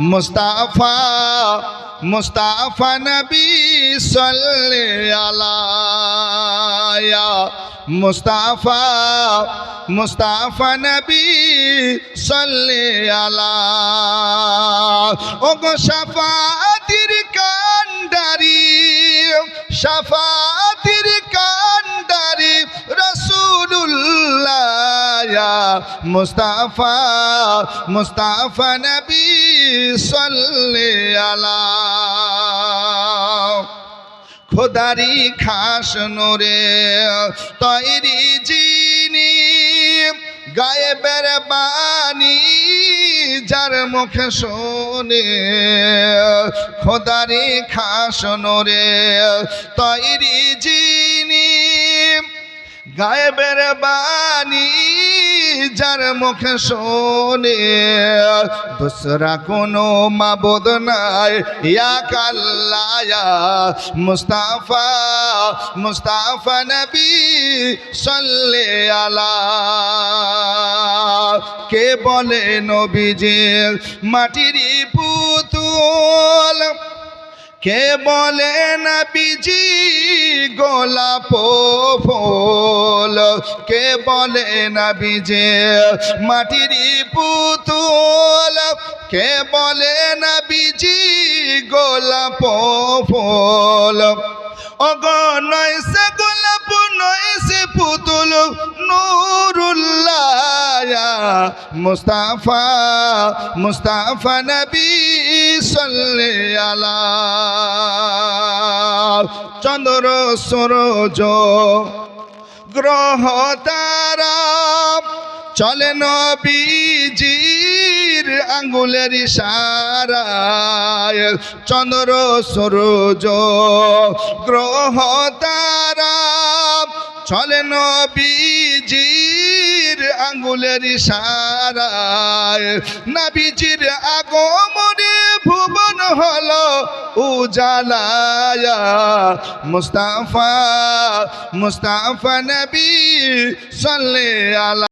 মুস্তাফা মুস্তাফা নবী সাল্লে আলা ইয়া মুস্তাফা মুস্তাফা নবী সাল্লে আলা ও গো শাফাতির কান্ডারি শাফাতির কান্ডারি রসুল্লাহ ইয়া মুস্তাফা মুস্তাফা নবী সাল্লে আলা খোদারি খাস নোরে তৈরি জিনি, গায়েবের বাণী যার মুখে শোনে। খোদারি খাস নোরে তৈরি জিনি, গায়েবের বাণী যার মুখে শোনে, দুসরা কোনো মাবুদ নাই। কাল্লায়া মুস্তাফা মুস্তাফা নবী সাল্লে আলা। কে বলে নবীজি মাটিরই পুতুল? কে বলে না বিজি গোলাপ কে বলে না বিজে মাটির পুতুল, কে বলে না বিজি গোলাপ ফুল। অগ নয় গোলাপ, নয় সে পুতুল, নুরুল্লাহ মুস্তাফা মুস্তাফা নবী সাল্লে আলা চন্দ্র সরোজ গ্রহ তারা চলে নবীজির আঙ্গুলের ইশারায়। চন্দ্র সরোজ গ্রহ তারা চলে নবীজির আঙ্গুলের ইশারায় নাবিজির আগমনে ভুবন হলো উজালায়া। মুস্তাফা মুস্তাফা নবী সাল্লে আলা